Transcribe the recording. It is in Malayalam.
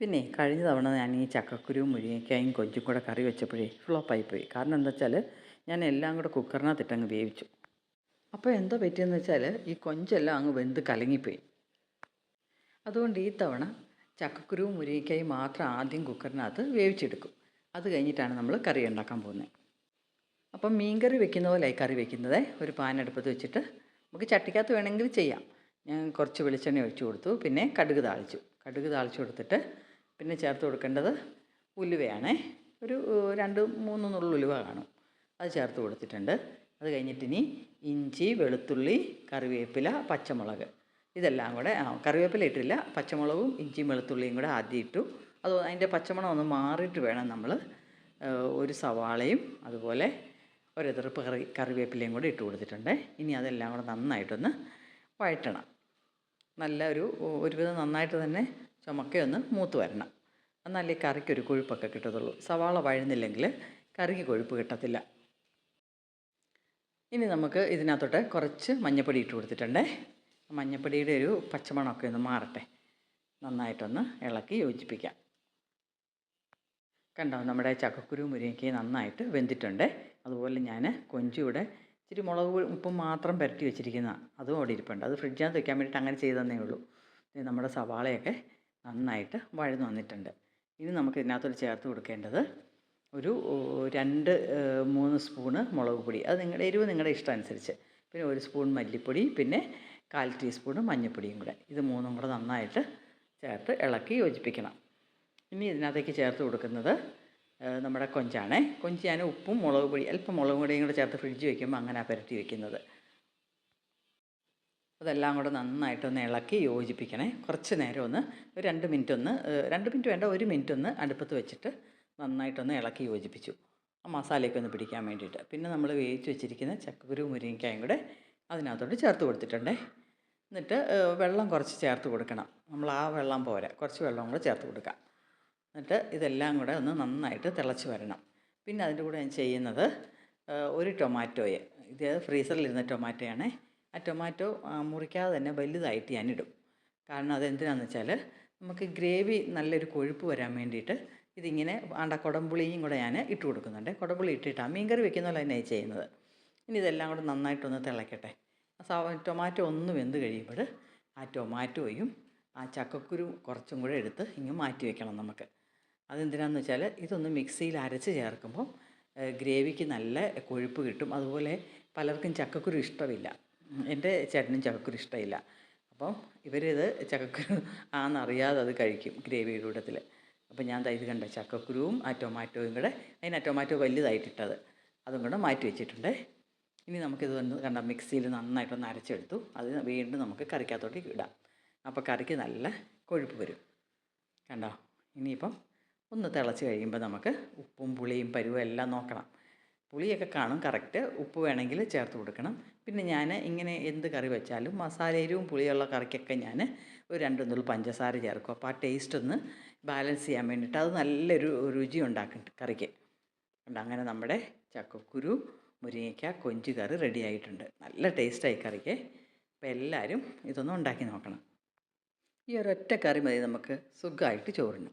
പിന്നെ കഴിഞ്ഞ തവണ ഞാൻ ഈ ചക്കക്കുരുവും മുരിങ്ങയ്ക്കായും കൊഞ്ചും കൂടെ കറി വെച്ചപ്പോഴേ ഫ്ലോപ്പായിപ്പോയി. കാരണം എന്താ വെച്ചാൽ ഞാൻ എല്ലാം കൂടെ കുക്കറിനകത്തിട്ടങ്ങ് വേവിച്ചു. അപ്പോൾ എന്താ പറ്റിയെന്ന് വെച്ചാൽ ഈ കൊഞ്ചെല്ലാം അങ്ങ് വെന്ത് കലങ്ങിപ്പോയി. അതുകൊണ്ട് ഈ തവണ ചക്കക്കുരുവും മുരിങ്ങയ്ക്കായും മാത്രം ആദ്യം കുക്കറിനകത്ത് വേവിച്ചെടുക്കും. അത് കഴിഞ്ഞിട്ടാണ് നമ്മൾ കറി ഉണ്ടാക്കാൻ പോകുന്നത്. അപ്പം മീൻകറി വെക്കുന്ന പോലെ കറി വെക്കുന്നത്. ഒരു പാൻ അടുപ്പത്ത് വെച്ചിട്ട് നമുക്ക് ചട്ടിക്കകത്ത് വേണമെങ്കിൽ ചെയ്യാം. ഞാൻ കുറച്ച് വെളിച്ചെണ്ണ ഒഴിച്ചു കൊടുത്തു. പിന്നെ കടുക് താളിച്ചു. കടുക് താളിച്ചു കൊടുത്തിട്ട് പിന്നെ ചേർത്ത് കൊടുക്കേണ്ടത് ഉലുവയാണ്. ഒരു രണ്ട് മൂന്ന് നുള്ളു ഉലുവ കാണും. അത് ചേർത്ത് കൊടുത്തിട്ടുണ്ട്. അത് കഴിഞ്ഞിട്ട് ഇനി ഇഞ്ചി വെളുത്തുള്ളി കറിവേപ്പില പച്ചമുളക്. ഇതെല്ലാം കൂടെ ആ കറിവേപ്പില ഇട്ടില്ല. പച്ചമുളകും ഇഞ്ചിയും വെളുത്തുള്ളിയും കൂടെ ആദ്യം ഇട്ടു. അത് അതിന്റെ പച്ചമണം ഒന്ന് മാറിയിട്ട് വേണം നമ്മൾ ഒരു സവാളയും അതുപോലെ ഒരെതിർപ്പ് കറി കറിവേപ്പിലയും കൂടെ ഇട്ട് കൊടുത്തിട്ടുണ്ട്. ഇനി അതെല്ലാം കൂടെ നന്നായിട്ടൊന്ന് വഴറ്റണം. നല്ല ഒരു ഒരുവിധം നന്നായിട്ട് തന്നെ ചുമക്കയൊന്ന് മൂത്ത് വരണം. എന്നാലേ കറിക്കൊരു കൊഴുപ്പൊക്കെ കിട്ടത്തുള്ളൂ. സവാള വഴുന്നില്ലെങ്കിൽ കറിക്ക് കൊഴുപ്പ് കിട്ടത്തില്ല. ഇനി നമുക്ക് ഇതിനകത്തോട്ട് കുറച്ച് മഞ്ഞപ്പൊടി ഇട്ട് കൊടുത്തിട്ടുണ്ടേ. മഞ്ഞപ്പൊടിയുടെ ഒരു പച്ചമണമൊക്കെ ഒന്ന് മാറട്ടെ. നന്നായിട്ടൊന്ന് ഇളക്കി യോജിപ്പിക്കാം. കണ്ടോ നമ്മുടെ ചക്കക്കുരു മുരിങ്ങയ്ക്ക് നന്നായിട്ട് വെന്തിട്ടുണ്ട്. അതുപോലെ ഞാൻ കൊഞ്ചിയുടെ ഇച്ചിരി മുളക് ഉപ്പ് മാത്രം പുരട്ടി വെച്ചിരിക്കുന്ന അതും അവിടെ ഇരിപ്പുണ്ട്. അത് ഫ്രിഡ്ജിനകത്ത് വെക്കാൻ വേണ്ടിയിട്ട് അങ്ങനെ ചെയ്തു തന്നേ ഉള്ളൂ നമ്മുടെ സവാളയൊക്കെ നന്നായിട്ട് വഴന്നു വന്നിട്ടുണ്ട്. ഇനി നമുക്ക് ഇതിനകത്തോട്ട് ചേർത്ത് കൊടുക്കേണ്ടത് ഒരു രണ്ട് മൂന്ന് സ്പൂണ് മുളക് പൊടി. അത് നിങ്ങളുടെ എരിവ് നിങ്ങളുടെ ഇഷ്ടം അനുസരിച്ച്. പിന്നെ ഒരു സ്പൂൺ മല്ലിപ്പൊടി പിന്നെ കാൽ ടീസ്പൂണ് മഞ്ഞൾപ്പൊടിയും കൂടെ. ഇത് മൂന്നും കൂടെ നന്നായിട്ട് ചേർത്ത് ഇളക്കി യോജിപ്പിക്കണം. ഇനി ഇതിനകത്തേക്ക് ചേർത്ത് കൊടുക്കുന്നത് നമ്മുടെ കൊഞ്ചാണേ. കൊഞ്ച് ഞാൻ ഉപ്പും മുളക് പൊടി അല്പം മുളക് പൊടിയും കൂടെ ചേർത്ത് ഫ്രിഡ്ജ് വയ്ക്കുമ്പോൾ അങ്ങനെ പുരട്ടി വയ്ക്കുന്നത് അതെല്ലാം കൂടെ നന്നായിട്ടൊന്ന് ഇളക്കി യോജിപ്പിക്കണേ. കുറച്ച് നേരം ഒന്ന് ഒരു രണ്ട് മിനിറ്റ് ഒന്ന് രണ്ട് മിനിറ്റ് വേണ്ട ഒരു മിനിറ്റ് ഒന്ന് അടുപ്പത്ത് വെച്ചിട്ട് നന്നായിട്ടൊന്ന് ഇളക്കി യോജിപ്പിച്ചു. ആ മസാലയൊക്കെ ഒന്ന് പിടിക്കാൻ വേണ്ടിയിട്ട്. പിന്നെ നമ്മൾ വേവിച്ച് വെച്ചിരിക്കുന്ന ചക്കക്കുരു മുരിങ്ങയ്ക്കായും കൂടെ അതിനകത്തോട്ട് ചേർത്ത് കൊടുത്തിട്ടുണ്ടേ. എന്നിട്ട് വെള്ളം കുറച്ച് ചേർത്ത് കൊടുക്കണം. നമ്മൾ ആ വെള്ളം പോരാ. കുറച്ച് വെള്ളം കൂടെ ചേർത്ത് കൊടുക്കാം. എന്നിട്ട് ഇതെല്ലാം കൂടെ ഒന്ന് നന്നായിട്ട് തിളച്ച് വരണം. പിന്നെ അതിന്റെ കൂടെ ഞാൻ ചെയ്യുന്നത് ഒരു ടൊമാറ്റോയെ. ഇത് ഫ്രീസറിലിരുന്ന ടൊമാറ്റോയാണേ. ആ ടൊമാറ്റോ മുറിക്കാതെ തന്നെ വലുതായിട്ട് ഞാനിടും. കാരണം അതെന്തിനാന്ന് വെച്ചാൽ നമുക്ക് ഗ്രേവി നല്ലൊരു കൊഴുപ്പ് വരാൻ വേണ്ടിയിട്ട് ഇതിങ്ങനെ ആണ്ട കുടംപുളിയും കൂടെ ഞാൻ ഇട്ട് കൊടുക്കുന്നുണ്ട്. കുടംപുളി ഇട്ടിട്ടാണ് മീൻകറി വെക്കുന്ന പോലെ തന്നെയാണ് ചെയ്യുന്നത്. ഇനി ഇതെല്ലാം കൂടെ നന്നായിട്ടൊന്ന് തിളയ്ക്കട്ടെ ടൊമാറ്റോ ഒന്ന് വെന്ത് കഴിയുമ്പോൾ ആ ടൊമാറ്റോയും ആ ചക്കക്കുരു കുറച്ചും കൂടെ എടുത്ത് ഇങ്ങ് മാറ്റി വെക്കണം നമുക്ക്. അതെന്തിനാന്ന് വെച്ചാൽ ഇതൊന്ന് മിക്സിയിൽ അരച്ച് ചേർക്കുമ്പോൾ ഗ്രേവിക്ക് നല്ല കൊഴുപ്പ് കിട്ടും. അതുപോലെ പലർക്കും ചക്കക്കുരു ഇഷ്ടമില്ല. എന്റെ ചേട്ടനും ചക്കക്കുരു ഇഷ്ടമില്ല. അപ്പം ഇവരിത് ചക്കക്കുരു ആണെന്നറിയാതെ അത് കഴിക്കും ഗ്രേവിയുടെ കൂട്ടത്തിൽ അപ്പം ഞാൻ ദാ ഇത് കണ്ട ചക്കക്കുരുവും ആ ടൊമാറ്റോയും കൂടെ. അതിന് ആ ടൊമാറ്റോ വലുതായിട്ടിട്ടത്. അതും കൂടെ മാറ്റി വെച്ചിട്ടുണ്ട്. ഇനി നമുക്കിത് വന്ന് കണ്ട മിക്സിയിൽ നന്നായിട്ടൊന്ന് അരച്ചെടുത്തു. അത് വീണ്ടും നമുക്ക് കറിക്കകത്തോട്ട് ഇടാം. അപ്പോൾ കറിക്ക് നല്ല കൊഴുപ്പ് വരും. കണ്ടോ? ഇനിയിപ്പം ഒന്ന് തിളച്ച് കഴിയുമ്പോൾ നമുക്ക് ഉപ്പും പുളിയും പരുവും എല്ലാം നോക്കണം. പുളിയൊക്കെ കാണും കറക്റ്റ്. ഉപ്പ് വേണമെങ്കിൽ ചേർത്ത് കൊടുക്കണം. പിന്നെ ഞാൻ ഇങ്ങനെ എന്ത് കറി വെച്ചാലും മസാല എരിവും പുളിയുള്ള കറിക്കൊക്കെ ഞാൻ ഒരു രണ്ട് പഞ്ചസാര ചേർക്കും. അപ്പോൾ ആ ടേസ്റ്റ് ഒന്ന് ബാലൻസ് ചെയ്യാൻ വേണ്ടിയിട്ട് അത് നല്ലൊരു രുചി ഉണ്ടാക്കും കറിക്ക്. അതുകൊണ്ട് അങ്ങനെ നമ്മുടെ ചക്കക്കുരു മുരിങ്ങയ്ക്ക കൊഞ്ച് കറി റെഡി ആയിട്ടുണ്ട്. നല്ല ടേസ്റ്റായി കറിക്ക്. അപ്പോൾ എല്ലാവരും ഇതൊന്നും ഉണ്ടാക്കി നോക്കണം. ഈ ഒരൊറ്റ കറി മതി നമുക്ക് സുഖമായിട്ട് ചോറിന്.